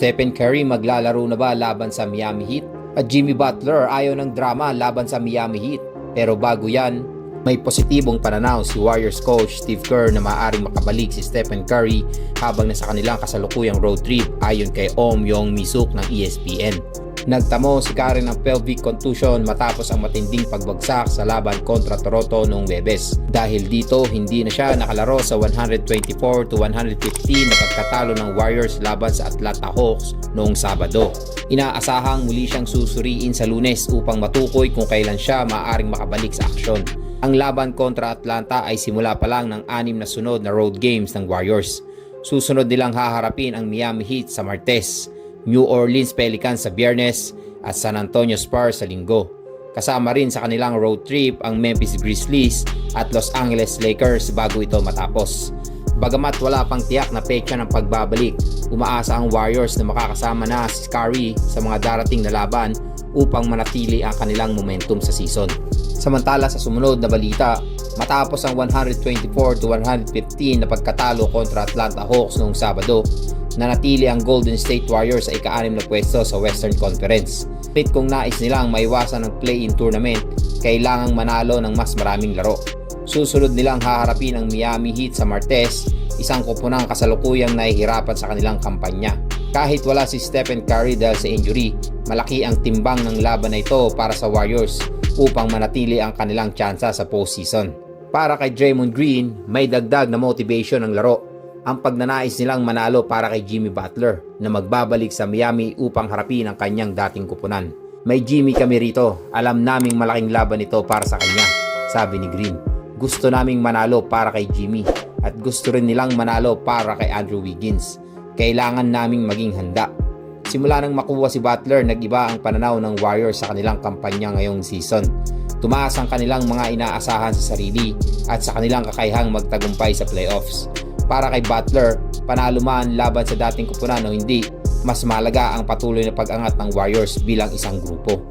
Stephen Curry maglalaro na ba laban sa Miami Heat? At Jimmy Butler ayaw ng drama laban sa Miami Heat. Pero bago yan, may positibong pananaw si Warriors coach Steve Kerr na maaaring makabalik si Stephen Curry habang nasa kanilang kasalukuyang road trip ayon kay Om Yong Misuk ng ESPN. Nagtamo si Curry ng pelvic contusion matapos ang matinding pagbagsak sa laban kontra Toronto noong Webes. Dahil dito, hindi na siya nakalaro sa 124 to 115 na pagkatalo ng Warriors laban sa Atlanta Hawks noong Sabado. Inaasahang muli siyang susuriin sa lunes upang matukoy kung kailan siya maaaring makabalik sa aksyon. Ang laban kontra Atlanta ay simula pa lang ng anim na sunod na road games ng Warriors. Susunod nilang haharapin ang Miami Heat sa Martes, New Orleans Pelicans sa Biyernes at San Antonio Spurs sa Linggo. Kasama rin sa kanilang road trip ang Memphis Grizzlies at Los Angeles Lakers bago ito matapos. Bagamat wala pang tiyak na petsa ng pagbabalik, umaasa ang Warriors na makakasama na si Curry sa mga darating na laban upang manatili ang kanilang momentum sa season. Samantala sa sumunod na balita, matapos ang 124 to 115 na pagkatalo kontra Atlanta Hawks noong Sabado, nanatili ang Golden State Warriors sa ika-anim na pwesto sa Western Conference. Pit kung nais nilang maiwasan ng play-in tournament, kailangang manalo ng mas maraming laro. Susunod nilang haharapin ang Miami Heat sa Martes, isang kupunang kasalukuyang nahihirapan sa kanilang kampanya. Kahit wala si Stephen Curry dahil sa injury, malaki ang timbang ng laban na ito para sa Warriors upang manatili ang kanilang tsansa sa postseason. Para kay Draymond Green, may dagdag na motivation ng laro ang pagnanais nilang manalo para kay Jimmy Butler na magbabalik sa Miami upang harapin ang kanyang dating kupunan. May Jimmy kami rito, alam naming malaking laban ito para sa kanya, sabi ni Green. Gusto naming manalo para kay Jimmy at gusto rin nilang manalo para kay Andrew Wiggins. Kailangan naming maging handa. Simula nang makuha si Butler, nag-iba ang pananaw ng Warriors sa kanilang kampanya ngayong season. Tumaas ang kanilang mga inaasahan sa sarili at sa kanilang kakayahang magtagumpay sa playoffs para kay Butler, panalo man laban sa dating kupunan o hindi, mas malaga ang patuloy na pag-angat ng Warriors bilang isang grupo.